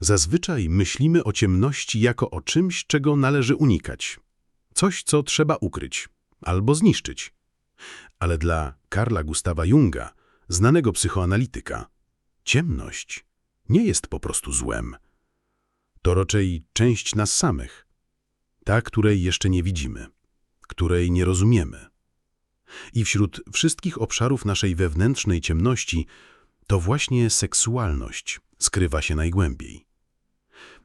Zazwyczaj myślimy o ciemności jako o czymś, czego należy unikać. Coś, co trzeba ukryć albo zniszczyć. Ale dla Karla Gustawa Junga, znanego psychoanalityka, ciemność nie jest po prostu złem. To raczej część nas samych, ta, której jeszcze nie widzimy, której nie rozumiemy. I wśród wszystkich obszarów naszej wewnętrznej ciemności to właśnie seksualność skrywa się najgłębiej.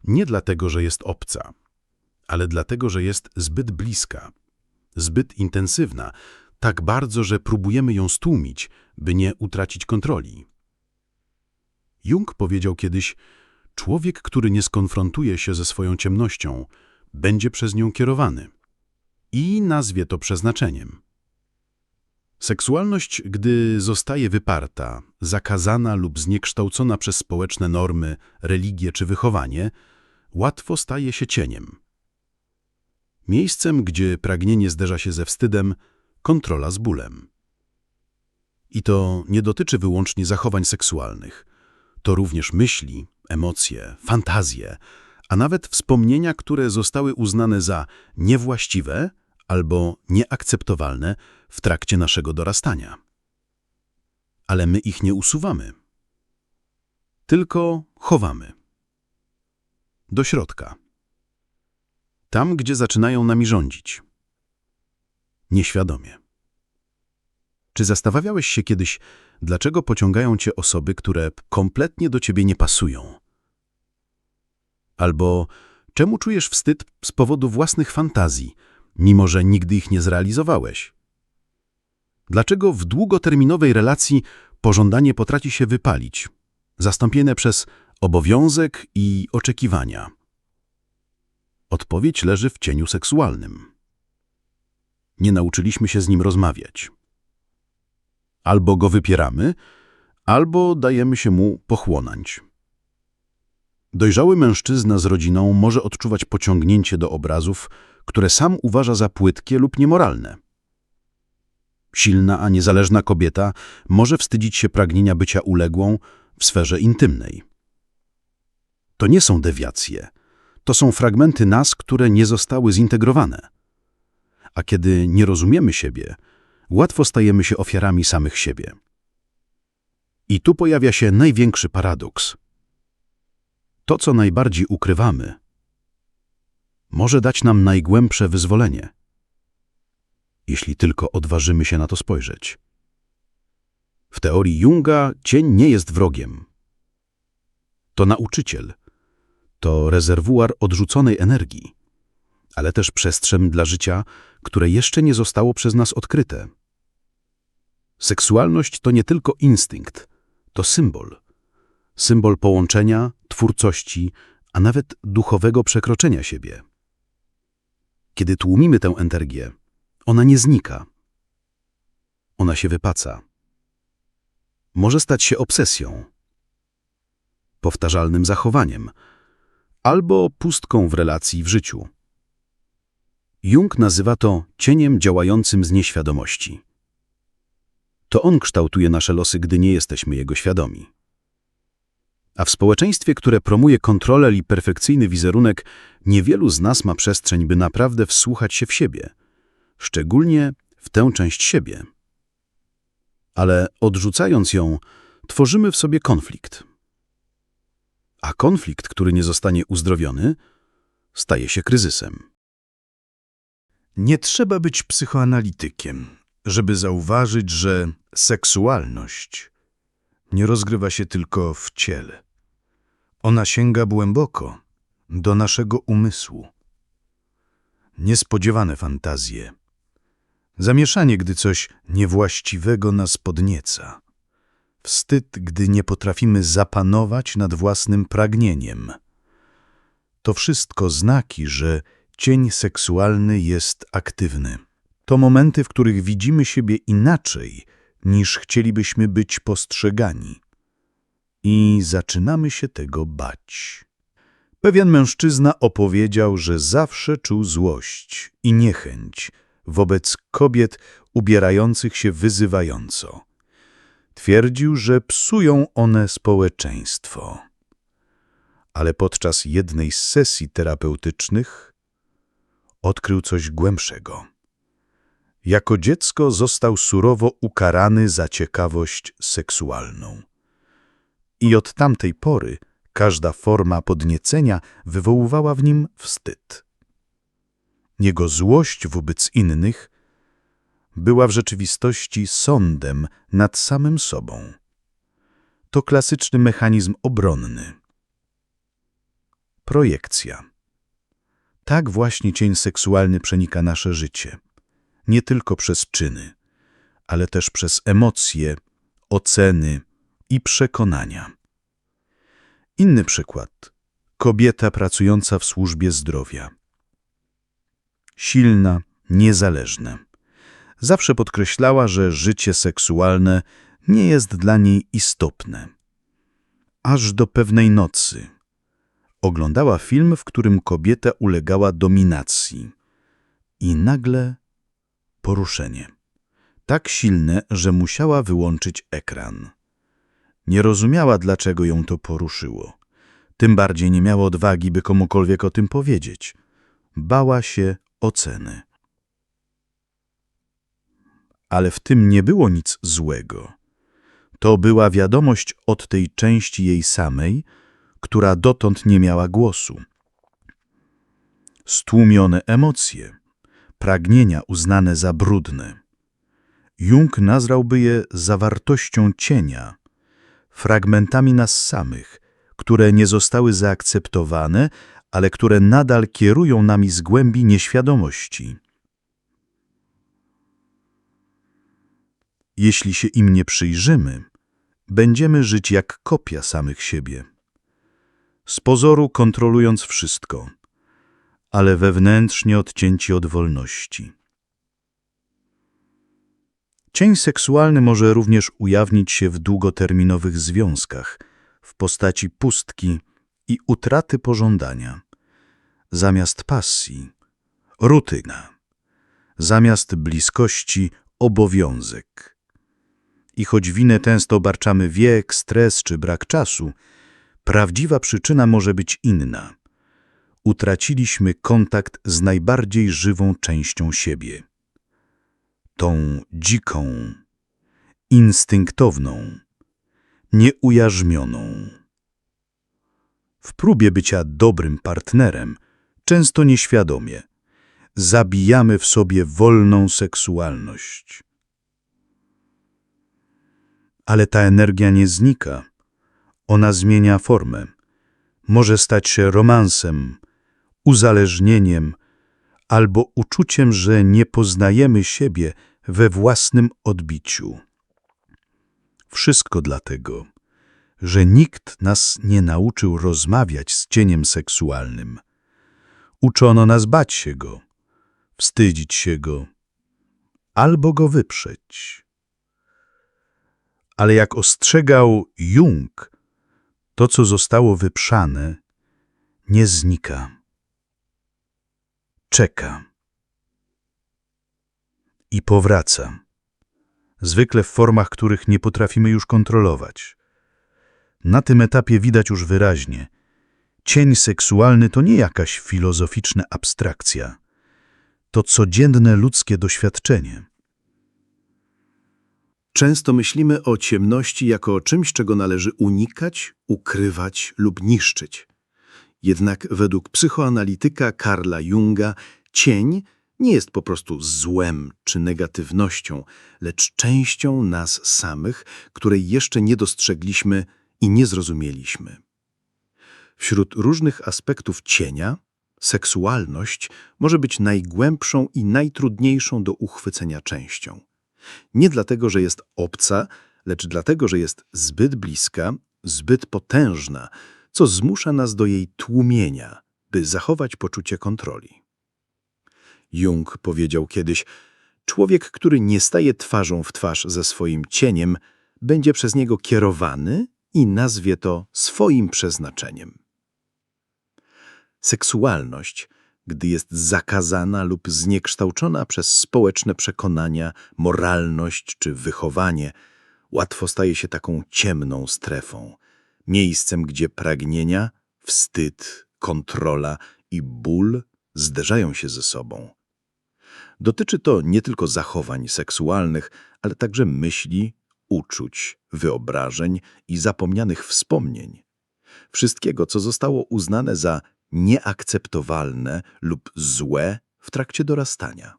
Nie dlatego, że jest obca, ale dlatego, że jest zbyt bliska, zbyt intensywna, tak bardzo, że próbujemy ją stłumić, by nie utracić kontroli. Jung powiedział kiedyś, człowiek, który nie skonfrontuje się ze swoją ciemnością, będzie przez nią kierowany. I nazwie to przeznaczeniem. Seksualność, gdy zostaje wyparta, zakazana lub zniekształcona przez społeczne normy, religię czy wychowanie, łatwo staje się cieniem. Miejscem, gdzie pragnienie zderza się ze wstydem, kontrola z bólem. I to nie dotyczy wyłącznie zachowań seksualnych. To również myśli, emocje, fantazje, a nawet wspomnienia, które zostały uznane za niewłaściwe albo nieakceptowalne w trakcie naszego dorastania. Ale my ich nie usuwamy. Tylko chowamy. Do środka. Tam, gdzie zaczynają nami rządzić. Nieświadomie. Czy zastanawiałeś się kiedyś, dlaczego pociągają cię osoby, które kompletnie do ciebie nie pasują? Albo czemu czujesz wstyd z powodu własnych fantazji, mimo że nigdy ich nie zrealizowałeś? Dlaczego w długoterminowej relacji pożądanie potrafi się wypalić, zastąpione przez obowiązek i oczekiwania? Odpowiedź leży w cieniu seksualnym. Nie nauczyliśmy się z nim rozmawiać. Albo go wypieramy, albo dajemy się mu pochłonąć. Dojrzały mężczyzna z rodziną może odczuwać pociągnięcie do obrazów, które sam uważa za płytkie lub niemoralne. Silna, a niezależna kobieta może wstydzić się pragnienia bycia uległą w sferze intymnej. To nie są dewiacje. To są fragmenty nas, które nie zostały zintegrowane. A kiedy nie rozumiemy siebie, łatwo stajemy się ofiarami samych siebie. I tu pojawia się największy paradoks. To, co najbardziej ukrywamy, może dać nam najgłębsze wyzwolenie, jeśli tylko odważymy się na to spojrzeć. W teorii Junga cień nie jest wrogiem. To nauczyciel, to rezerwuar odrzuconej energii, ale też przestrzeń dla życia, które jeszcze nie zostało przez nas odkryte. Seksualność to nie tylko instynkt, to symbol. Symbol połączenia, twórczości, a nawet duchowego przekroczenia siebie. Kiedy tłumimy tę energię, ona nie znika. Ona się wypaca. Może stać się obsesją, powtarzalnym zachowaniem albo pustką w relacji w życiu. Jung nazywa to cieniem działającym z nieświadomości. To on kształtuje nasze losy, gdy nie jesteśmy jego świadomi. A w społeczeństwie, które promuje kontrolę i perfekcyjny wizerunek, niewielu z nas ma przestrzeń, by naprawdę wsłuchać się w siebie, szczególnie w tę część siebie. Ale odrzucając ją, tworzymy w sobie konflikt. A konflikt, który nie zostanie uzdrowiony, staje się kryzysem. Nie trzeba być psychoanalitykiem, żeby zauważyć, że seksualność nie rozgrywa się tylko w ciele. Ona sięga głęboko do naszego umysłu. Niespodziewane fantazje, zamieszanie, gdy coś niewłaściwego nas podnieca, wstyd, gdy nie potrafimy zapanować nad własnym pragnieniem. To wszystko znaki, że cień seksualny jest aktywny. To momenty, w których widzimy siebie inaczej, niż chcielibyśmy być postrzegani. I zaczynamy się tego bać. Pewien mężczyzna opowiedział, że zawsze czuł złość i niechęć wobec kobiet ubierających się wyzywająco. Twierdził, że psują one społeczeństwo. Ale podczas jednej z sesji terapeutycznych odkrył coś głębszego. Jako dziecko został surowo ukarany za ciekawość seksualną. I od tamtej pory każda forma podniecenia wywoływała w nim wstyd. Jego złość wobec innych była w rzeczywistości sądem nad samym sobą. To klasyczny mechanizm obronny. Projekcja. Tak właśnie cień seksualny przenika nasze życie. Nie tylko przez czyny, ale też przez emocje, oceny i przekonania. Inny przykład. Kobieta pracująca w służbie zdrowia. Silna, niezależna. Zawsze podkreślała, że życie seksualne nie jest dla niej istotne. Aż do pewnej nocy. Oglądała film, w którym kobieta ulegała dominacji. I nagle poruszenie. Tak silne, że musiała wyłączyć ekran. Nie rozumiała, dlaczego ją to poruszyło. Tym bardziej nie miała odwagi, by komukolwiek o tym powiedzieć. Bała się oceny. Ale w tym nie było nic złego. To była wiadomość od tej części jej samej, która dotąd nie miała głosu. Stłumione emocje, pragnienia uznane za brudne. Jung nazwałby je zawartością cienia, fragmentami nas samych, które nie zostały zaakceptowane, ale które nadal kierują nami z głębi nieświadomości. Jeśli się im nie przyjrzymy, będziemy żyć jak kopia samych siebie. Z pozoru kontrolując wszystko, ale wewnętrznie odcięci od wolności. Cień seksualny może również ujawnić się w długoterminowych związkach, w postaci pustki i utraty pożądania. Zamiast pasji, rutyna. Zamiast bliskości, obowiązek. I choć winę często obarczamy wiek, stres czy brak czasu, prawdziwa przyczyna może być inna. Utraciliśmy kontakt z najbardziej żywą częścią siebie. Tą dziką, instynktowną, nieujarzmioną. W próbie bycia dobrym partnerem, często nieświadomie, zabijamy w sobie wolną seksualność. Ale ta energia nie znika. Ona zmienia formę. Może stać się romansem, uzależnieniem albo uczuciem, że nie poznajemy siebie we własnym odbiciu. Wszystko dlatego, że nikt nas nie nauczył rozmawiać z cieniem seksualnym. Uczono nas bać się go, wstydzić się go, albo go wyprzeć. Ale jak ostrzegał Jung, to, co zostało wyprzane, nie znika. Czeka. I powraca. Zwykle w formach, których nie potrafimy już kontrolować. Na tym etapie widać już wyraźnie. Cień seksualny to nie jakaś filozoficzna abstrakcja. To codzienne ludzkie doświadczenie. Często myślimy o ciemności jako o czymś, czego należy unikać, ukrywać lub niszczyć. Jednak według psychoanalityka Karla Junga cień nie jest po prostu złem czy negatywnością, lecz częścią nas samych, której jeszcze nie dostrzegliśmy i nie zrozumieliśmy. Wśród różnych aspektów cienia, seksualność może być najgłębszą i najtrudniejszą do uchwycenia częścią. Nie dlatego, że jest obca, lecz dlatego, że jest zbyt bliska, zbyt potężna, co zmusza nas do jej tłumienia, by zachować poczucie kontroli. Jung powiedział kiedyś, człowiek, który nie staje twarzą w twarz ze swoim cieniem, będzie przez niego kierowany i nazwie to swoim przeznaczeniem. Seksualność, gdy jest zakazana lub zniekształcona przez społeczne przekonania, moralność czy wychowanie, łatwo staje się taką ciemną strefą, miejscem, gdzie pragnienia, wstyd, kontrola i ból zderzają się ze sobą. Dotyczy to nie tylko zachowań seksualnych, ale także myśli, uczuć, wyobrażeń i zapomnianych wspomnień. Wszystkiego, co zostało uznane za nieakceptowalne lub złe w trakcie dorastania.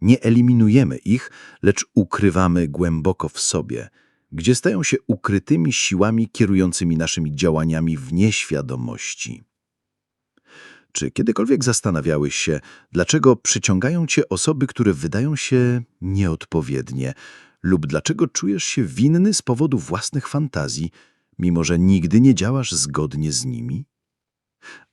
Nie eliminujemy ich, lecz ukrywamy głęboko w sobie, gdzie stają się ukrytymi siłami kierującymi naszymi działaniami w nieświadomości. Czy kiedykolwiek zastanawiałeś się, dlaczego przyciągają cię osoby, które wydają się nieodpowiednie, lub dlaczego czujesz się winny z powodu własnych fantazji, mimo że nigdy nie działasz zgodnie z nimi?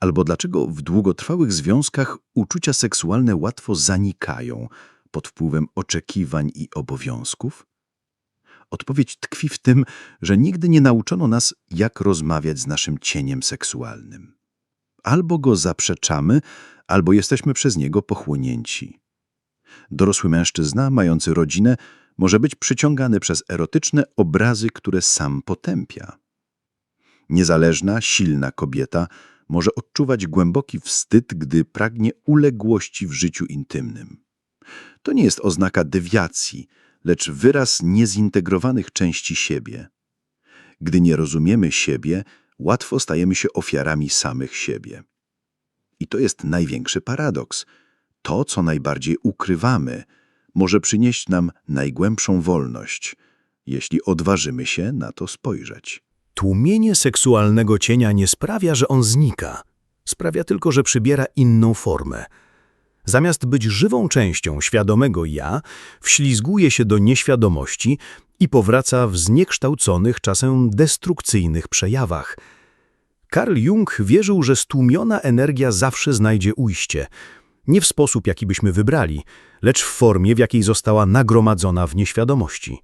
Albo dlaczego w długotrwałych związkach uczucia seksualne łatwo zanikają pod wpływem oczekiwań i obowiązków? Odpowiedź tkwi w tym, że nigdy nie nauczono nas, jak rozmawiać z naszym cieniem seksualnym. Albo go zaprzeczamy, albo jesteśmy przez niego pochłonięci. Dorosły mężczyzna, mający rodzinę, może być przyciągany przez erotyczne obrazy, które sam potępia. Niezależna, silna kobieta może odczuwać głęboki wstyd, gdy pragnie uległości w życiu intymnym. To nie jest oznaka dewiacji, lecz wyraz niezintegrowanych części siebie. Gdy nie rozumiemy siebie, łatwo stajemy się ofiarami samych siebie. I to jest największy paradoks. To, co najbardziej ukrywamy, może przynieść nam najgłębszą wolność, jeśli odważymy się na to spojrzeć. Tłumienie seksualnego cienia nie sprawia, że on znika. Sprawia tylko, że przybiera inną formę. Zamiast być żywą częścią świadomego ja, wślizguje się do nieświadomości i powraca w zniekształconych, czasem destrukcyjnych przejawach. Carl Jung wierzył, że stłumiona energia zawsze znajdzie ujście. Nie w sposób, jaki byśmy wybrali, lecz w formie, w jakiej została nagromadzona w nieświadomości.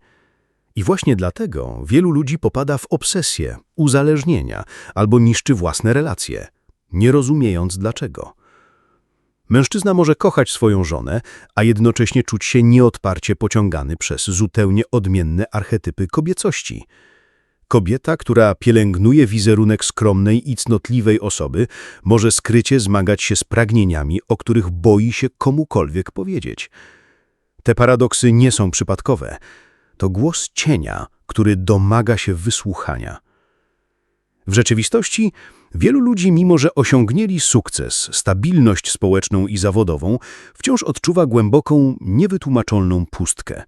I właśnie dlatego wielu ludzi popada w obsesję, uzależnienia albo niszczy własne relacje, nie rozumiejąc dlaczego. Mężczyzna może kochać swoją żonę, a jednocześnie czuć się nieodparcie pociągany przez zupełnie odmienne archetypy kobiecości. Kobieta, która pielęgnuje wizerunek skromnej i cnotliwej osoby, może skrycie zmagać się z pragnieniami, o których boi się komukolwiek powiedzieć. Te paradoksy nie są przypadkowe. To głos cienia, który domaga się wysłuchania. W rzeczywistości wielu ludzi, mimo że osiągnęli sukces, stabilność społeczną i zawodową, wciąż odczuwa głęboką, niewytłumaczalną pustkę.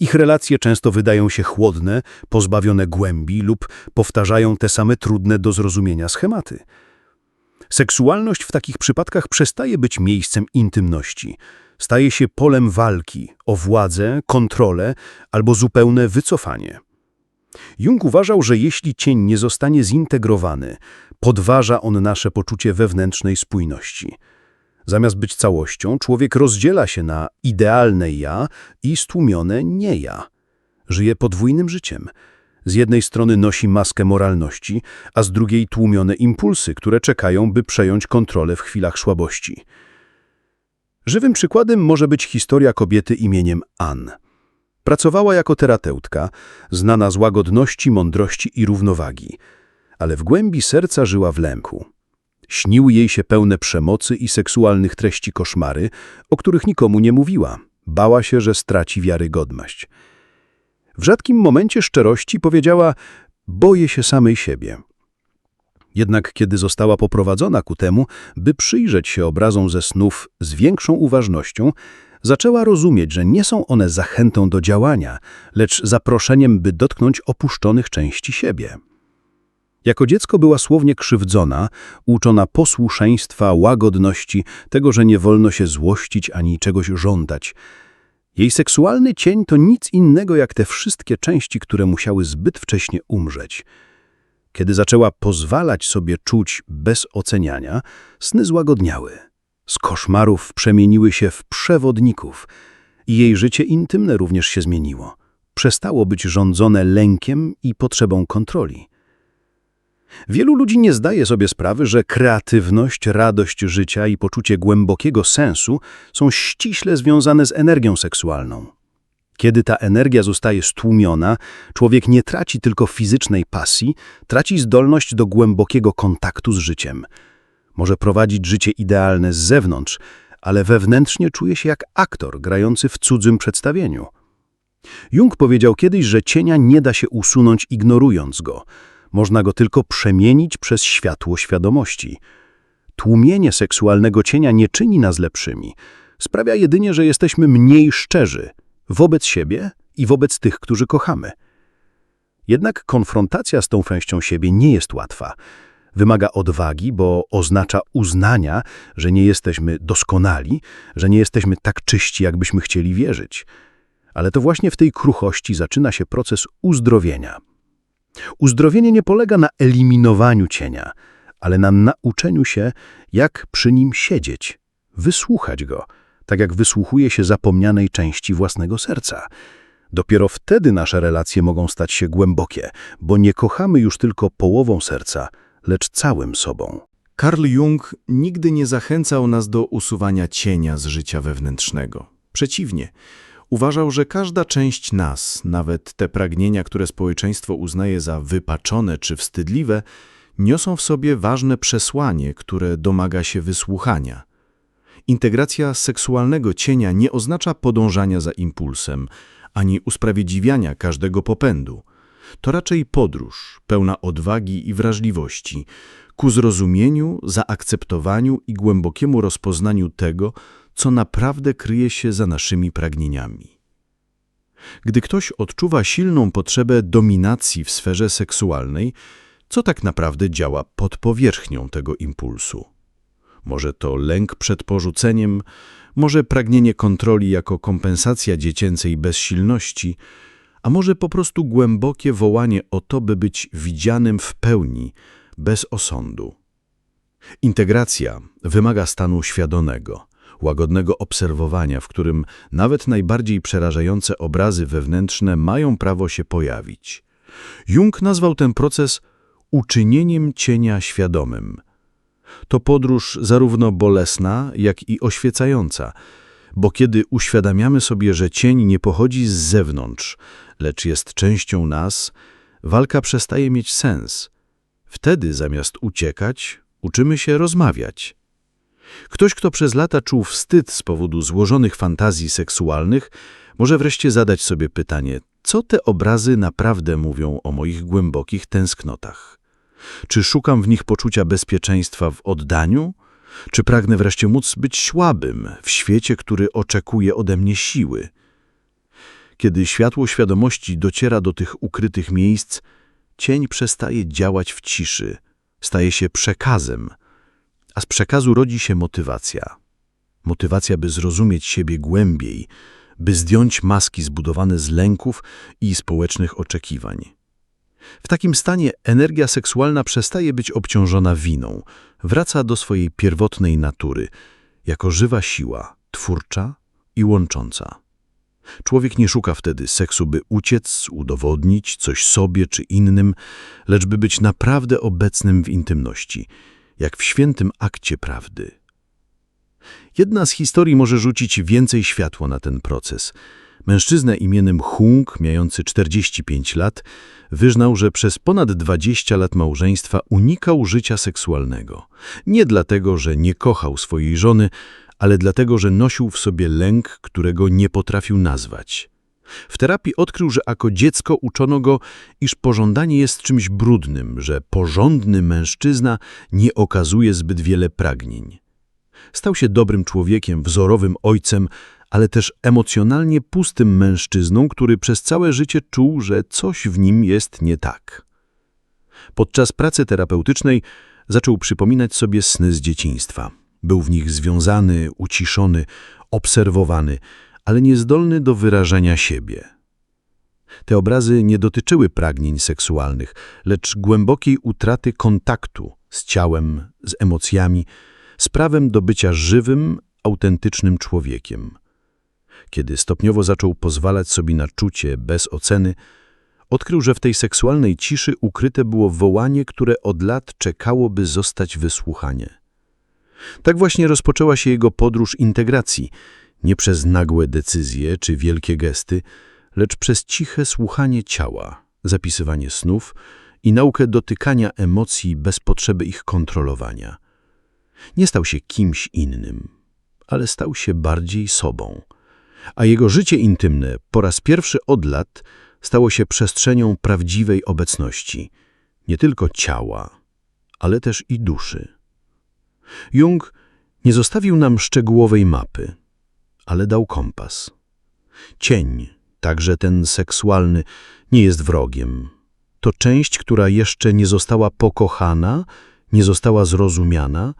Ich relacje często wydają się chłodne, pozbawione głębi lub powtarzają te same trudne do zrozumienia schematy. Seksualność w takich przypadkach przestaje być miejscem intymności. Staje się polem walki o władzę, kontrolę albo zupełne wycofanie. Jung uważał, że jeśli cień nie zostanie zintegrowany, podważa on nasze poczucie wewnętrznej spójności. Zamiast być całością, człowiek rozdziela się na idealne ja i stłumione nie ja. Żyje podwójnym życiem. Z jednej strony nosi maskę moralności, a z drugiej tłumione impulsy, które czekają, by przejąć kontrolę w chwilach słabości. Żywym przykładem może być historia kobiety imieniem Ann. Pracowała jako terapeutka, znana z łagodności, mądrości i równowagi, ale w głębi serca żyła w lęku. Śniły jej się pełne przemocy i seksualnych treści koszmary, o których nikomu nie mówiła. Bała się, że straci wiarygodność. W rzadkim momencie szczerości powiedziała: Boję się samej siebie. Jednak kiedy została poprowadzona ku temu, by przyjrzeć się obrazom ze snów z większą uważnością, zaczęła rozumieć, że nie są one zachętą do działania, lecz zaproszeniem, by dotknąć opuszczonych części siebie. Jako dziecko była słownie krzywdzona, uczona posłuszeństwa, łagodności, tego, że nie wolno się złościć ani czegoś żądać. Jej seksualny cień to nic innego jak te wszystkie części, które musiały zbyt wcześnie umrzeć. Kiedy zaczęła pozwalać sobie czuć bez oceniania, sny złagodniały. Z koszmarów przemieniły się w przewodników i jej życie intymne również się zmieniło. Przestało być rządzone lękiem i potrzebą kontroli. Wielu ludzi nie zdaje sobie sprawy, że kreatywność, radość życia i poczucie głębokiego sensu są ściśle związane z energią seksualną. Kiedy ta energia zostaje stłumiona, człowiek nie traci tylko fizycznej pasji, traci zdolność do głębokiego kontaktu z życiem. Może prowadzić życie idealne z zewnątrz, ale wewnętrznie czuje się jak aktor grający w cudzym przedstawieniu. Jung powiedział kiedyś, że cienia nie da się usunąć ignorując go. Można go tylko przemienić przez światło świadomości. Tłumienie seksualnego cienia nie czyni nas lepszymi. Sprawia jedynie, że jesteśmy mniej szczerzy wobec siebie i wobec tych, którzy kochamy. Jednak konfrontacja z tą częścią siebie nie jest łatwa. Wymaga odwagi, bo oznacza uznania, że nie jesteśmy doskonali, że nie jesteśmy tak czyści, jakbyśmy chcieli wierzyć. Ale to właśnie w tej kruchości zaczyna się proces uzdrowienia. Uzdrowienie nie polega na eliminowaniu cienia, ale na nauczeniu się, jak przy nim siedzieć, wysłuchać go, tak jak wysłuchuje się zapomnianej części własnego serca. Dopiero wtedy nasze relacje mogą stać się głębokie, bo nie kochamy już tylko połową serca, lecz całym sobą. Carl Jung nigdy nie zachęcał nas do usuwania cienia z życia wewnętrznego. Przeciwnie, uważał, że każda część nas, nawet te pragnienia, które społeczeństwo uznaje za wypaczone czy wstydliwe, niosą w sobie ważne przesłanie, które domaga się wysłuchania. Integracja seksualnego cienia nie oznacza podążania za impulsem, ani usprawiedliwiania każdego popędu. To raczej podróż, pełna odwagi i wrażliwości, ku zrozumieniu, zaakceptowaniu i głębokiemu rozpoznaniu tego, co naprawdę kryje się za naszymi pragnieniami. Gdy ktoś odczuwa silną potrzebę dominacji w sferze seksualnej, co tak naprawdę działa pod powierzchnią tego impulsu? Może to lęk przed porzuceniem, może pragnienie kontroli jako kompensacja dziecięcej bezsilności, a może po prostu głębokie wołanie o to, by być widzianym w pełni, bez osądu. Integracja wymaga stanu świadomego, łagodnego obserwowania, w którym nawet najbardziej przerażające obrazy wewnętrzne mają prawo się pojawić. Jung nazwał ten proces uczynieniem cienia świadomym. To podróż zarówno bolesna, jak i oświecająca, bo kiedy uświadamiamy sobie, że cień nie pochodzi z zewnątrz, lecz jest częścią nas, walka przestaje mieć sens. Wtedy zamiast uciekać, uczymy się rozmawiać. Ktoś, kto przez lata czuł wstyd z powodu złożonych fantazji seksualnych, może wreszcie zadać sobie pytanie, co te obrazy naprawdę mówią o moich głębokich tęsknotach. Czy szukam w nich poczucia bezpieczeństwa w oddaniu? Czy pragnę wreszcie móc być słabym w świecie, który oczekuje ode mnie siły? Kiedy światło świadomości dociera do tych ukrytych miejsc, cień przestaje działać w ciszy, staje się przekazem, a z przekazu rodzi się motywacja. Motywacja, by zrozumieć siebie głębiej, by zdjąć maski zbudowane z lęków i społecznych oczekiwań. W takim stanie energia seksualna przestaje być obciążona winą, wraca do swojej pierwotnej natury, jako żywa siła, twórcza i łącząca. Człowiek nie szuka wtedy seksu, by uciec, udowodnić coś sobie czy innym, lecz by być naprawdę obecnym w intymności, jak w świętym akcie prawdy. Jedna z historii może rzucić więcej światła na ten proces. Mężczyzna imieniem Hung, mający 45 lat, wyznał, że przez ponad 20 lat małżeństwa unikał życia seksualnego. Nie dlatego, że nie kochał swojej żony, ale dlatego, że nosił w sobie lęk, którego nie potrafił nazwać. W terapii odkrył, że jako dziecko uczono go, iż pożądanie jest czymś brudnym, że porządny mężczyzna nie okazuje zbyt wiele pragnień. Stał się dobrym człowiekiem, wzorowym ojcem, ale też emocjonalnie pustym mężczyzną, który przez całe życie czuł, że coś w nim jest nie tak. Podczas pracy terapeutycznej zaczął przypominać sobie sny z dzieciństwa. Był w nich związany, uciszony, obserwowany, ale niezdolny do wyrażania siebie. Te obrazy nie dotyczyły pragnień seksualnych, lecz głębokiej utraty kontaktu z ciałem, z emocjami, z prawem do bycia żywym, autentycznym człowiekiem. Kiedy stopniowo zaczął pozwalać sobie na czucie bez oceny, odkrył, że w tej seksualnej ciszy ukryte było wołanie, które od lat czekało, by zostać wysłuchanie. Tak właśnie rozpoczęła się jego podróż integracji, nie przez nagłe decyzje czy wielkie gesty, lecz przez ciche słuchanie ciała, zapisywanie snów i naukę dotykania emocji bez potrzeby ich kontrolowania. Nie stał się kimś innym, ale stał się bardziej sobą, a jego życie intymne po raz pierwszy od lat stało się przestrzenią prawdziwej obecności, nie tylko ciała, ale też i duszy. Jung nie zostawił nam szczegółowej mapy, ale dał kompas. Cień, także ten seksualny, nie jest wrogiem. To część, która jeszcze nie została pokochana, nie została zrozumiana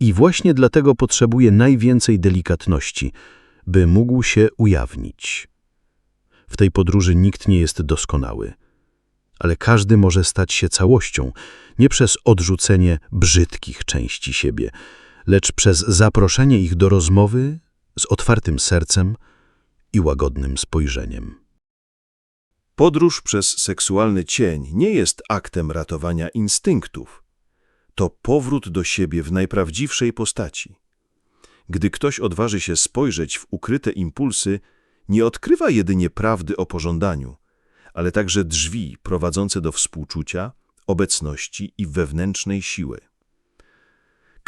i właśnie dlatego potrzebuje najwięcej delikatności, by mógł się ujawnić. W tej podróży nikt nie jest doskonały, ale każdy może stać się całością, nie przez odrzucenie brzydkich części siebie, lecz przez zaproszenie ich do rozmowy z otwartym sercem i łagodnym spojrzeniem. Podróż przez seksualny cień nie jest aktem ratowania instynktów. To powrót do siebie w najprawdziwszej postaci. Gdy ktoś odważy się spojrzeć w ukryte impulsy, nie odkrywa jedynie prawdy o pożądaniu, ale także drzwi prowadzące do współczucia, obecności i wewnętrznej siły.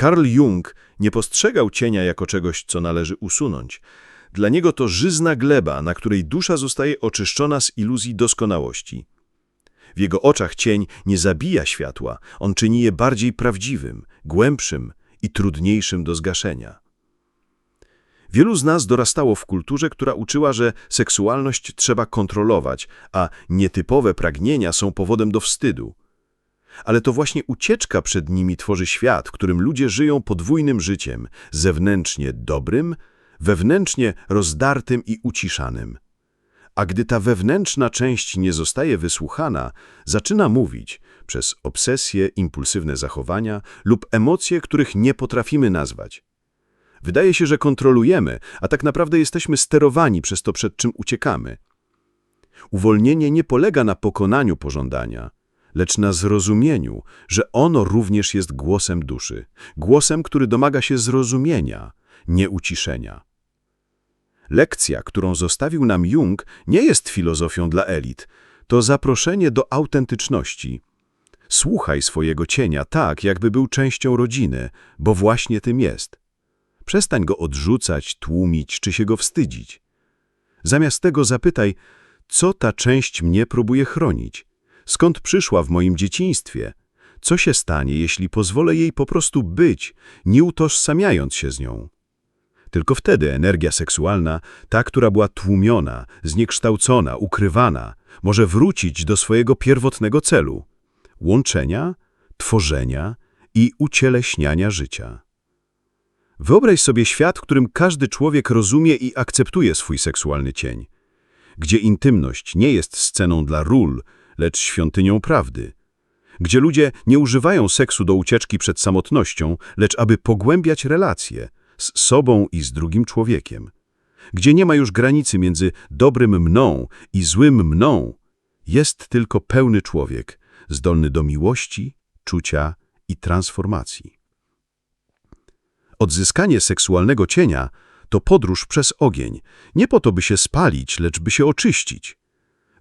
Carl Jung nie postrzegał cienia jako czegoś, co należy usunąć. Dla niego to żyzna gleba, na której dusza zostaje oczyszczona z iluzji doskonałości. W jego oczach cień nie zabija światła, on czyni je bardziej prawdziwym, głębszym i trudniejszym do zgaszenia. Wielu z nas dorastało w kulturze, która uczyła, że seksualność trzeba kontrolować, a nietypowe pragnienia są powodem do wstydu. Ale to właśnie ucieczka przed nimi tworzy świat, w którym ludzie żyją podwójnym życiem, zewnętrznie dobrym, wewnętrznie rozdartym i uciszanym. A gdy ta wewnętrzna część nie zostaje wysłuchana, zaczyna mówić przez obsesje, impulsywne zachowania lub emocje, których nie potrafimy nazwać. Wydaje się, że kontrolujemy, a tak naprawdę jesteśmy sterowani przez to, przed czym uciekamy. Uwolnienie nie polega na pokonaniu pożądania, lecz na zrozumieniu, że ono również jest głosem duszy, głosem, który domaga się zrozumienia, nie uciszenia. Lekcja, którą zostawił nam Jung, nie jest filozofią dla elit. To zaproszenie do autentyczności. Słuchaj swojego cienia tak, jakby był częścią rodziny, bo właśnie tym jest. Przestań go odrzucać, tłumić czy się go wstydzić. Zamiast tego zapytaj, co ta część mnie próbuje chronić? Skąd przyszła w moim dzieciństwie? Co się stanie, jeśli pozwolę jej po prostu być, nie utożsamiając się z nią? Tylko wtedy energia seksualna, ta, która była tłumiona, zniekształcona, ukrywana, może wrócić do swojego pierwotnego celu – łączenia, tworzenia i ucieleśniania życia. Wyobraź sobie świat, w którym każdy człowiek rozumie i akceptuje swój seksualny cień, gdzie intymność nie jest sceną dla ról, lecz świątynią prawdy, gdzie ludzie nie używają seksu do ucieczki przed samotnością, lecz aby pogłębiać relacje z sobą i z drugim człowiekiem, gdzie nie ma już granicy między dobrym mną i złym mną, jest tylko pełny człowiek, zdolny do miłości, czucia i transformacji. Odzyskanie seksualnego cienia to podróż przez ogień, nie po to, by się spalić, lecz by się oczyścić.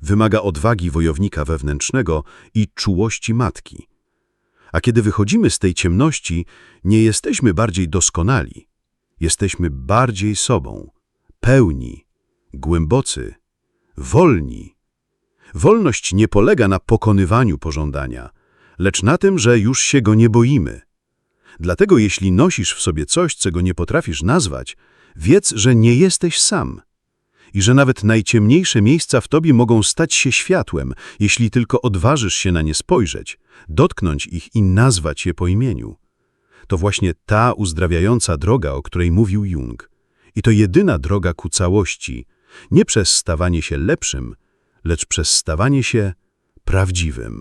Wymaga odwagi wojownika wewnętrznego i czułości matki. A kiedy wychodzimy z tej ciemności, nie jesteśmy bardziej doskonali. Jesteśmy bardziej sobą, pełni, głębocy, wolni. Wolność nie polega na pokonywaniu pożądania, lecz na tym, że już się go nie boimy. Dlatego jeśli nosisz w sobie coś, czego nie potrafisz nazwać, wiedz, że nie jesteś sam i że nawet najciemniejsze miejsca w tobie mogą stać się światłem, jeśli tylko odważysz się na nie spojrzeć, dotknąć ich i nazwać je po imieniu. To właśnie ta uzdrawiająca droga, o której mówił Jung. I to jedyna droga ku całości, nie przez stawanie się lepszym, lecz przez stawanie się prawdziwym.